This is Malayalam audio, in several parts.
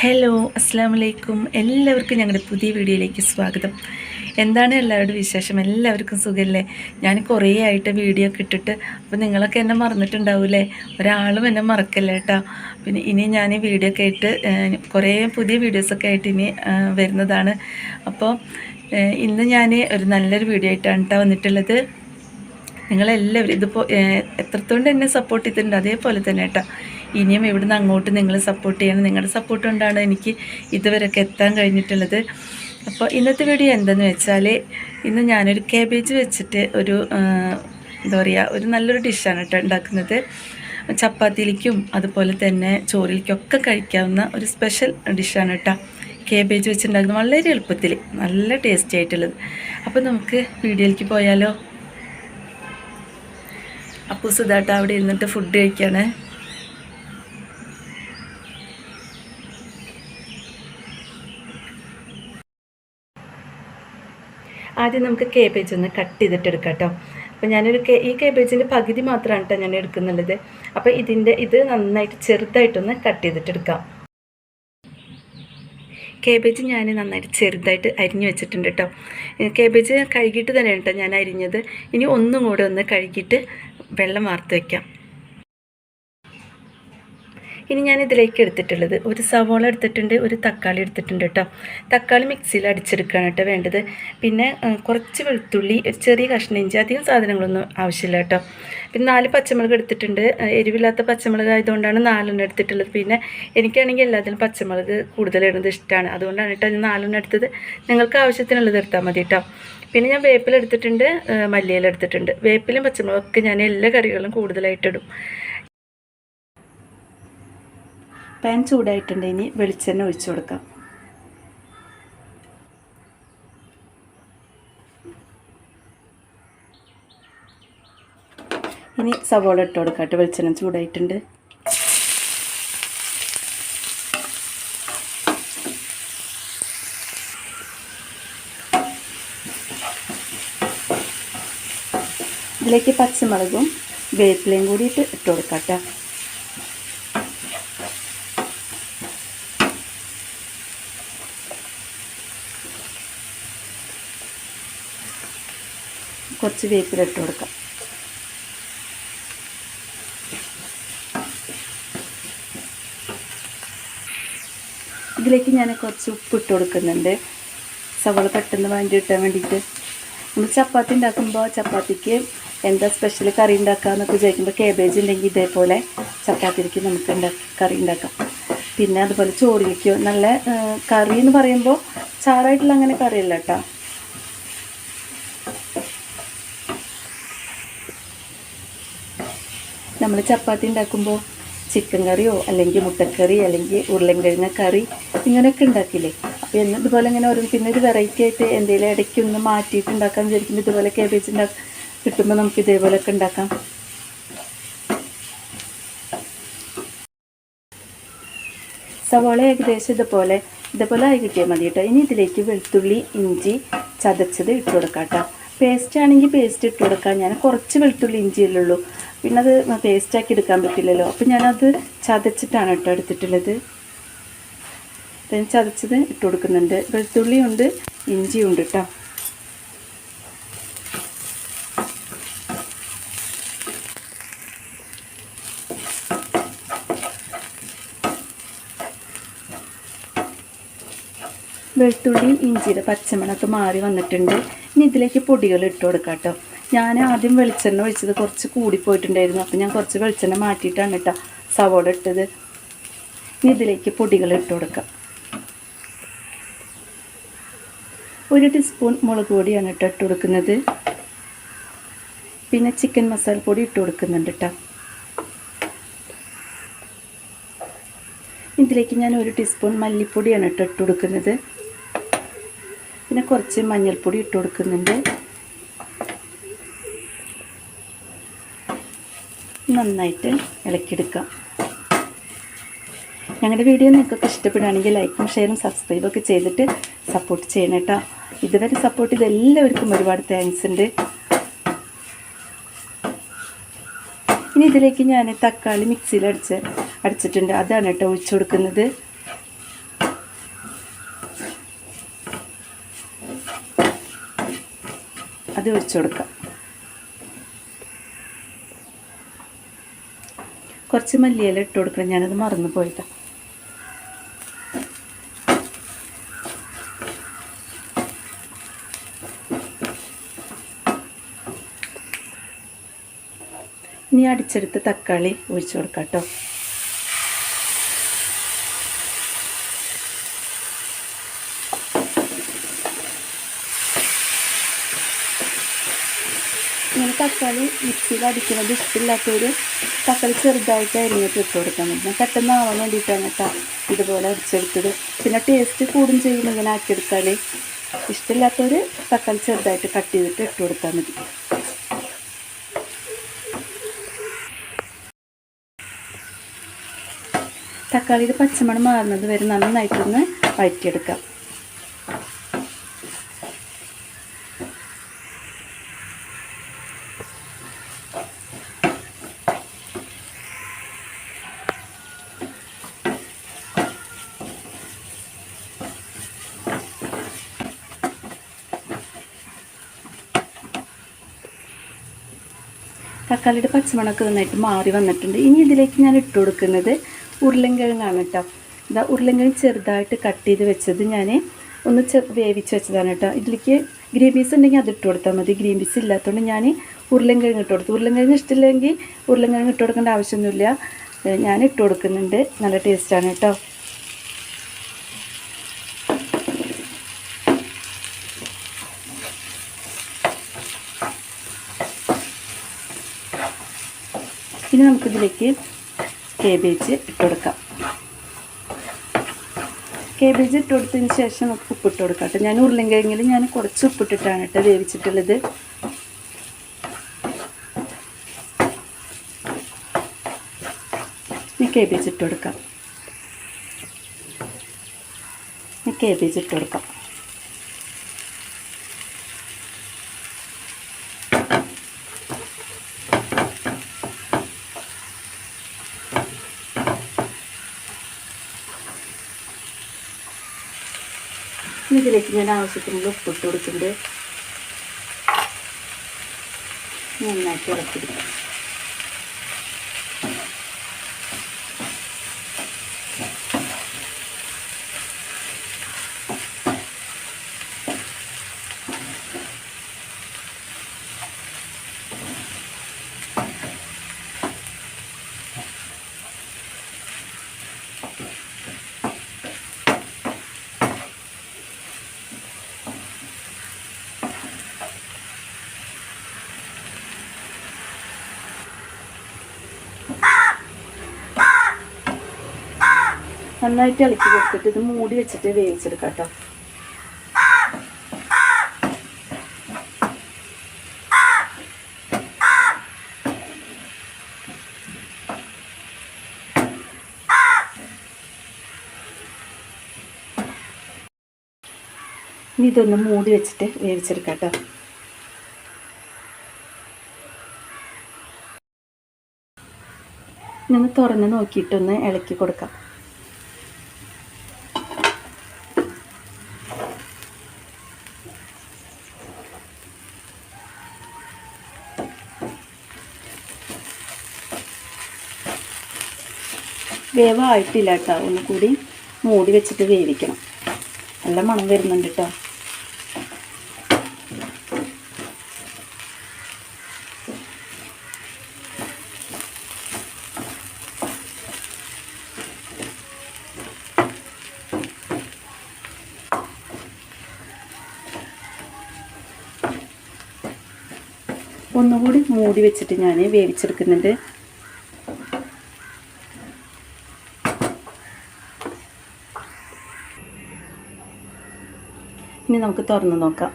ഹലോ അസ്സാം വലൈക്കും എല്ലാവർക്കും ഞങ്ങളുടെ പുതിയ വീഡിയോയിലേക്ക് സ്വാഗതം. എന്താണ് എല്ലാവരുടെ വിശേഷം? എല്ലാവർക്കും സുഖമല്ലേ ഞാൻ കുറേ ആയിട്ട് വീഡിയോ ഒക്കെ ഇട്ടിട്ട് അപ്പോൾ നിങ്ങളൊക്കെ എന്നെ മറന്നിട്ടുണ്ടാവില്ലേ? ഒരാളും എന്നെ മറക്കല്ല കേട്ടോ? പിന്നെ ഇനി ഞാൻ ഈ വീഡിയോ ഒക്കെ ആയിട്ട് കുറേ പുതിയ വീഡിയോസൊക്കെ ആയിട്ട് ഇനി വരുന്നതാണ്. അപ്പോൾ ഇന്ന് ഞാൻ ഒരു നല്ലൊരു വീഡിയോ ആയിട്ടാണ് കേട്ടോ വന്നിട്ടുള്ളത്. നിങ്ങളെല്ലാവരും ഇതിപ്പോൾ എത്രത്തോണ്ട് എന്നെ സപ്പോർട്ട് ചെയ്തിട്ടുണ്ട്? അതേപോലെ തന്നെ കേട്ടോ. ഇനിയും ഇവിടുന്ന് അങ്ങോട്ട് നിങ്ങൾ സപ്പോർട്ട് ചെയ്യണം. നിങ്ങളുടെ സപ്പോർട്ട് കൊണ്ടാണ് എനിക്ക് ഇതുവരെയൊക്കെ എത്താൻ കഴിഞ്ഞിട്ടുള്ളത്. അപ്പോൾ ഇന്നത്തെ വീഡിയോ എന്തെന്ന് വെച്ചാൽ ഇന്ന് ഞാനൊരു കാബേജ് വെച്ചിട്ട് ഒരു എന്താ പറയുക ഒരു നല്ലൊരു ഡിഷാണ് കേട്ടോ ഉണ്ടാക്കുന്നത്. ചപ്പാത്തിയിലേക്കും അതുപോലെ തന്നെ ചോറിലേക്കൊക്കെ കഴിക്കാവുന്ന ഒരു സ്പെഷ്യൽ ഡിഷാണ് കേട്ടോ കേബേജ് വെച്ചിട്ടുണ്ടാക്കുന്നത്. വളരെ എളുപ്പത്തിൽ നല്ല ടേസ്റ്റി ആയിട്ടുള്ളത്. അപ്പോൾ നമുക്ക് വീഡിയോയിലേക്ക് പോയാലോ? അപ്പോൾ സുധാട്ട അവിടെ ഇരുന്നിട്ട് ഫുഡ് കഴിക്കാണ്. ആദ്യം നമുക്ക് കേബേജ് ഒന്ന് കട്ട് ചെയ്തിട്ട് എടുക്കാം കേട്ടോ അപ്പോൾ ഞാനൊരു കേ ഈ കേബേജിന്റെ പകുതി മാത്രമാണ് കേട്ടോ ഞാൻ എടുക്കുന്നുള്ളത്. അപ്പോൾ ഇതിന്റെ ഇത് നന്നായിട്ട് ചെറുതായിട്ടൊന്ന് കട്ട് ചെയ്തിട്ട് എടുക്കാം. കേബേജ് ഞാൻ നന്നായിട്ട് ചെറുതായിട്ട് അരിഞ്ഞു വെച്ചിട്ടുണ്ട് കേട്ടോ കേബേജ് കഴുകിയിട്ട് തന്നെയാണ് കേട്ടോ ഞാൻ അരിഞ്ഞത്. ഇനി ഒന്നും കൂടെ ഒന്ന് കഴുകിയിട്ട് വെള്ളം വാർത്ത് വയ്ക്കാം ഇനി ഞാൻ ഇതിലേക്ക് എടുത്തിട്ടുള്ളത് ഒരു സവോള എടുത്തിട്ടുണ്ട് ഒരു തക്കാളി എടുത്തിട്ടുണ്ട് കേട്ടോ. തക്കാളി മിക്സിയിൽ അടിച്ചെടുക്കുകയാണ് കേട്ടോ വേണ്ടത്. പിന്നെ കുറച്ച് വെളുത്തുള്ളി ഒരു ചെറിയ കഷ്ണം ഇഞ്ചി അധികം സാധനങ്ങളൊന്നും ആവശ്യമില്ല കേട്ടോ. പിന്നെ നാല് പച്ചമുളക് എടുത്തിട്ടുണ്ട്. എരിവില്ലാത്ത പച്ചമുളക് ആയതുകൊണ്ടാണ് നാലെണ്ണം എടുത്തിട്ടുള്ളത്. പിന്നെ എനിക്കാണെങ്കിൽ എല്ലാത്തിലും പച്ചമുളക് കൂടുതൽ ഇടുന്നത് ഇഷ്ടമാണ്. അതുകൊണ്ടാണ് കേട്ടോ ഞാൻ നാലെണ്ണം എടുത്തത്. നിങ്ങൾക്ക് ആവശ്യത്തിനുള്ളത് എടുത്താൽ മതി കേട്ടോ. പിന്നെ ഞാൻ വേപ്പിലെടുത്തിട്ടുണ്ട് മല്ലിയിലെടുത്തിട്ടുണ്ട് വേപ്പിലും പച്ചമുളകൊക്കെ ഞാൻ എല്ലാ കറികളും കൂടുതലായിട്ടിടും പാൻ ചൂടായിട്ടുണ്ട് ഇനി വെളിച്ചെണ്ണ ഒഴിച്ചു കൊടുക്കാം. ഇനി സവോള ഇട്ട് കൊടുക്കാട്ടെ വെളിച്ചെണ്ണ ചൂടായിട്ടുണ്ട്. ഇതിലേക്ക് പച്ചമുളകും വേപ്പിലയും കൂടിയിട്ട് ഇട്ട് കൊടുക്കാട്ടെ കുറച്ച് വേപ്പില ഇട്ട് കൊടുക്കാം. ഇതിലേക്ക് ഞാൻ കുറച്ച് ഉപ്പ് ഇട്ട് കൊടുക്കുന്നുണ്ട്. സവള പെട്ടെന്ന് വാങ്ങി കിട്ടാൻ വേണ്ടിയിട്ട്. നമ്മൾ ചപ്പാത്തി ഉണ്ടാക്കുമ്പോൾ ചപ്പാത്തിക്ക് എന്താ സ്പെഷ്യൽ കറി ഉണ്ടാക്കാമെന്നൊക്കെ വിചാരിക്കുമ്പോൾ കേബേജ് ഉണ്ടെങ്കിൽ ഇതേപോലെ ചപ്പാത്തിക്ക് നമുക്ക് കറി ഉണ്ടാക്കാം. പിന്നെ അതുപോലെ ചോറിലേക്കോ നല്ല കറി എന്ന് പറയുമ്പോൾ ചാറായിട്ടുള്ള അങ്ങനെ കറിയല്ല കേട്ടോ. നമ്മൾ ചപ്പാത്തി ഉണ്ടാക്കുമ്പോൾ ചിക്കൻ കറിയോ അല്ലെങ്കിൽ മുട്ടക്കറി അല്ലെങ്കിൽ ഉരുളൻകിഴങ്ങ കറി ഇങ്ങനെയൊക്കെ ഉണ്ടാക്കില്ലേ? അപ്പോൾ എന്ന് ഇതുപോലെ ഇങ്ങനെ ഓരോ പിന്നെ ഒരു വെറൈറ്റി ആയിട്ട് എന്തെങ്കിലും ഇടയ്ക്ക് ഒന്ന് മാറ്റിയിട്ട് ഉണ്ടാക്കാൻ വിചാരിക്കുമ്പോൾ ഇതുപോലെ കേബേജ് ഉണ്ടാക്കി കിട്ടുമ്പോൾ നമുക്ക് ഇതേപോലെയൊക്കെ ഉണ്ടാക്കാം. സവാള ഏകദേശം ഇതുപോലെ ഇതുപോലെ ആയി കിട്ടിയാൽ മതി കേട്ടോ ഇനി ഇതിലേക്ക് വെളുത്തുള്ളി ഇഞ്ചി ചതച്ചത് ഇട്ട് കൊടുക്കാം കേട്ടോ. പേസ്റ്റ് ആണെങ്കിൽ പേസ്റ്റ് ഇട്ട് കൊടുക്കാം. ഞാൻ കുറച്ച് വെളുത്തുള്ളി ഇഞ്ചിയല്ലേ ഉള്ളൂ. പിന്നെ അത് പേസ്റ്റാക്കി എടുക്കാൻ പറ്റില്ലല്ലോ. അപ്പം ഞാനത് ചതച്ചിട്ടാണ് കേട്ടോ എടുത്തിട്ടുള്ളത്. ചതച്ചത് ഇട്ട് കൊടുക്കുന്നുണ്ട്. വെളുത്തുള്ളിയുണ്ട് ഇഞ്ചിയുണ്ട് കേട്ടോ. വെളുത്തുള്ളി ഇഞ്ചിയുടെ പച്ചമണമൊക്കെ മാറി വന്നിട്ടുണ്ട്. ഇനി ഇതിലേക്ക് പൊടികൾ ഇട്ട് കൊടുക്കാം കേട്ടോ ഞാൻ ആദ്യം വെളിച്ചെണ്ണ ഒഴിച്ചത് കുറച്ച് കൂടിപ്പോയിട്ടുണ്ടായിരുന്നു അപ്പോൾ ഞാൻ കുറച്ച് വെളിച്ചെണ്ണ മാറ്റിയിട്ടാണ് കേട്ടോ സവോള ഇട്ടത്. ഇനി ഇതിലേക്ക് പൊടികൾ ഇട്ട് കൊടുക്കാം. ഒരു ടീസ്പൂൺ മുളക് പൊടിയാണ് കേട്ടോ ഇട്ട് കൊടുക്കുന്നത്. പിന്നെ ചിക്കൻ മസാല പൊടി ഇട്ട് കൊടുക്കുന്നുണ്ട് കേട്ടോ. ഇതിലേക്ക് ഞാൻ ഒരു ടീസ്പൂൺ മല്ലിപ്പൊടിയാണ് കേട്ടോ ഇട്ട് കൊടുക്കുന്നത്. പിന്നെ കുറച്ച് മഞ്ഞൾപ്പൊടി ഇട്ട് കൊടുക്കുന്നുണ്ട്. നന്നായിട്ട് ഇളക്കിയെടുക്കാം. ഞങ്ങളുടെ വീഡിയോ നിങ്ങൾക്കൊക്കെ ഇഷ്ടപ്പെടുകയാണെങ്കിൽ ലൈക്കും ഷെയറും സബ്സ്ക്രൈബും ഒക്കെ ചെയ്തിട്ട് സപ്പോർട്ട് ചെയ്യണം കേട്ടോ. ഇതുവരെ സപ്പോർട്ട് ചെയ്ത എല്ലാവർക്കും ഒരുപാട് താങ്ക്സ് ഉണ്ട്. ഇനി ഇതിലേക്ക് ഞാൻ തക്കാളി മിക്സിയിൽ അടിച്ച് അടിച്ചിട്ടുണ്ട്. അതാണ് കേട്ടോ ഒഴിച്ചു കൊടുക്കുന്നത്. അത് ഒഴിച്ചു കൊടുക്കാം. കുറച്ച് മല്ലിയില ഇട്ട് കൊടുക്കണം ഞാനത് മറന്നു പോയിട്ടാണ് ഇനി അടിച്ചെടുത്ത് തക്കാളി ഒഴിച്ചു കൊടുക്കാം കേട്ടോ ഇങ്ങനെ തക്കാളി മിക്സിയിൽ അടിക്കുന്നത് ഇഷ്ടമില്ലാത്തവർ തക്കാളി ചെറുതായിട്ട് അരിഞ്ഞിട്ട് ഇട്ട് കൊടുക്കാൻ പറ്റും. പെട്ടെന്ന് ആവാൻ വേണ്ടിയിട്ടാണ് കേട്ടോ ഇതുപോലെ അടിച്ചെടുത്തത് പിന്നെ ടേസ്റ്റ് കൂടും ചെയ്യും ഇങ്ങനെ ആക്കിയെടുത്താൽ ഇഷ്ടമില്ലാത്തവർ തക്കാളി ചെറുതായിട്ട് കട്ട് ചെയ്തിട്ട് ഇട്ട് കൊടുത്താൽ മതി. തക്കാളിയുടെ പച്ചമണം മാറുന്നത് വരെ നന്നായിട്ടൊന്ന് വഴറ്റിയെടുക്കാം. തക്കാളിയുടെ പച്ചമണക്ക് നന്നായിട്ട് മാറി വന്നിട്ടുണ്ട്. ഇനി ഇതിലേക്ക് ഞാൻ ഇട്ട് കൊടുക്കുന്നത് ഉരുളൻകിഴങ്ങാണ് കേട്ടോ ഇതാ ഉരുളൻകിഴങ്ങ് ചെറുതായിട്ട് കട്ട് ചെയ്ത് വെച്ചത് ഞാൻ ഒന്ന് വേവിച്ച് വെച്ചതാണ് കേട്ടോ ഇതിലേക്ക് ഗ്രീൻ പീസ് ഉണ്ടെങ്കിൽ അത് ഇട്ട് കൊടുത്താൽ മതി. ഗ്രീൻ പീസ് ഇല്ലാത്തതുകൊണ്ട് ഞാൻ ഉരുളൻകിഴങ്ങ് ഇട്ട് കൊടുത്തു. ഉരുളൻകിഴങ്ങ് ഇഷ്ടമില്ലെങ്കിൽ ഉരുളൻകിഴങ്ങ് ഇട്ട് കൊടുക്കേണ്ട ആവശ്യമൊന്നുമില്ല. ഞാൻ ഇട്ട് കൊടുക്കുന്നുണ്ട്. നല്ല ടേസ്റ്റാണ് കേട്ടോ ഇനി നമുക്കിതിലേക്ക് കേബേജ് ഇട്ട് കൊടുക്കാം. കേബേജ് ഇട്ട് കൊടുത്തതിന് ശേഷം നമുക്ക് ഉപ്പിട്ട് കൊടുക്കാം കേട്ടോ. ഞാൻ ഉരുളങ്കിഴങ്ങിൽ ഞാൻ കുറച്ച് ഉപ്പിട്ടിട്ടാണ് കേട്ടോ വേവിച്ചിട്ടുള്ളത്. ഇനി കേബേജ് ഇട്ട് കൊടുക്കാം. ഇനി കേബേജ് ഇട്ട് കൊടുക്കാം. ഇതിലേക്ക് ഞാൻ ആവശ്യത്തിനുള്ള ഉപ്പിട്ട് കൊടുക്കുന്നുണ്ട്. നന്നായിട്ട് ഇളക്കിയെടുക്കാം. നന്നായിട്ട് ഇളക്കി കൊടുത്തിട്ട് ഇത് മൂടി വെച്ചിട്ട് വേവിച്ചെടുക്കാം കേട്ടോ ഇനി ഇതൊന്ന് മൂടി വെച്ചിട്ട് വേവിച്ചെടുക്കാം കേട്ടോ ഇനി തുറന്ന് നോക്കിയിട്ടൊന്ന് ഇളക്കി കൊടുക്കാം. വേവായിട്ടില്ല കേട്ടോ. ഒന്നും കൂടി മൂടി വെച്ചിട്ട് വേവിക്കണം. നല്ല മണം വരുന്നുണ്ട് കേട്ടോ. ഒന്നുകൂടി മൂടി വെച്ചിട്ട് ഞാൻ വേവിച്ചെടുക്കുന്നുണ്ട്. ഇനി നമുക്ക് തുറന്ന് നോക്കാം.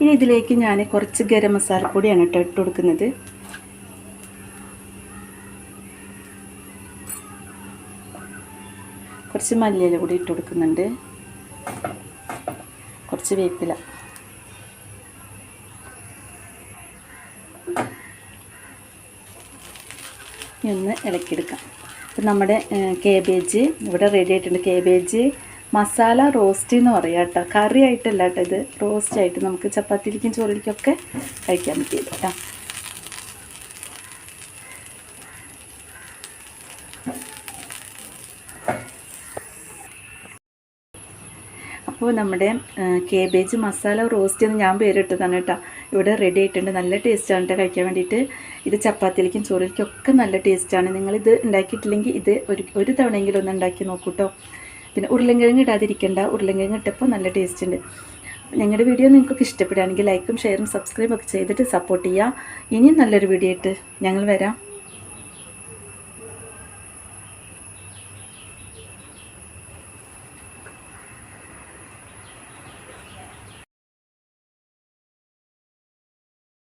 ഇനി ഇതിലേക്ക് ഞാൻ കുറച്ച് ഗരം മസാലപ്പൊടിയാണ് കേട്ടോ ഇട്ട് കൊടുക്കുന്നത്. കുറച്ച് മല്ലിയില കൂടി ഇട്ട് കൊടുക്കുന്നുണ്ട്. കുറച്ച് വേപ്പില. ഇനി ഒന്ന് ഇളക്കിയെടുക്കാം. അപ്പം നമ്മുടെ കേബേജ് ഇവിടെ റെഡി ആയിട്ടുണ്ട് കേബേജ് മസാല റോസ്റ്റ് എന്ന് പറയാം കേട്ടോ. കറി ആയിട്ടല്ല കേട്ടോ ഇത്. റോസ്റ്റ് ആയിട്ട് നമുക്ക് ചപ്പാത്തിയിലേക്കും ചോറിലേക്കും ഒക്കെ കഴിക്കാൻ പറ്റിയത് കേട്ടോ. അപ്പോൾ നമ്മുടെ കേബേജ് മസാല റോസ്റ്റ് എന്ന് ഞാൻ പേരിട്ടതാണ് കേട്ടോ. ഇവിടെ റെഡി ആയിട്ടുണ്ട്. നല്ല ടേസ്റ്റാണ് കേട്ടോ കഴിക്കാൻ വേണ്ടിയിട്ട്. ഇത് ചപ്പാത്തിയിലേക്കും ചോറിലേക്കും ഒക്കെ നല്ല ടേസ്റ്റാണ് നിങ്ങളിത് ഉണ്ടാക്കിയിട്ടില്ലെങ്കിൽ ഇത് ഒരു ഒരു തവണയെങ്കിലും ഒന്ന് ഉണ്ടാക്കി നോക്കൂ കേട്ടോ പിന്നെ ഉരുളൻകിഴങ്ങ് ഇടാതിരിക്കണ്ട. ഉരുളൻകിഴങ്ങ് ഇട്ടപ്പോൾ നല്ല ടേസ്റ്റ് ഉണ്ട്. ഞങ്ങളുടെ വീഡിയോ നിങ്ങൾക്ക് ഇഷ്ടപ്പെടുകയാണെങ്കിൽ ലൈക്കും ഷെയറും സബ്സ്ക്രൈബും ഒക്കെ ചെയ്തിട്ട് സപ്പോർട്ട് ചെയ്യുക. ഇനിയും നല്ലൊരു വീഡിയോ ആയിട്ട് ഞങ്ങൾ വരാം.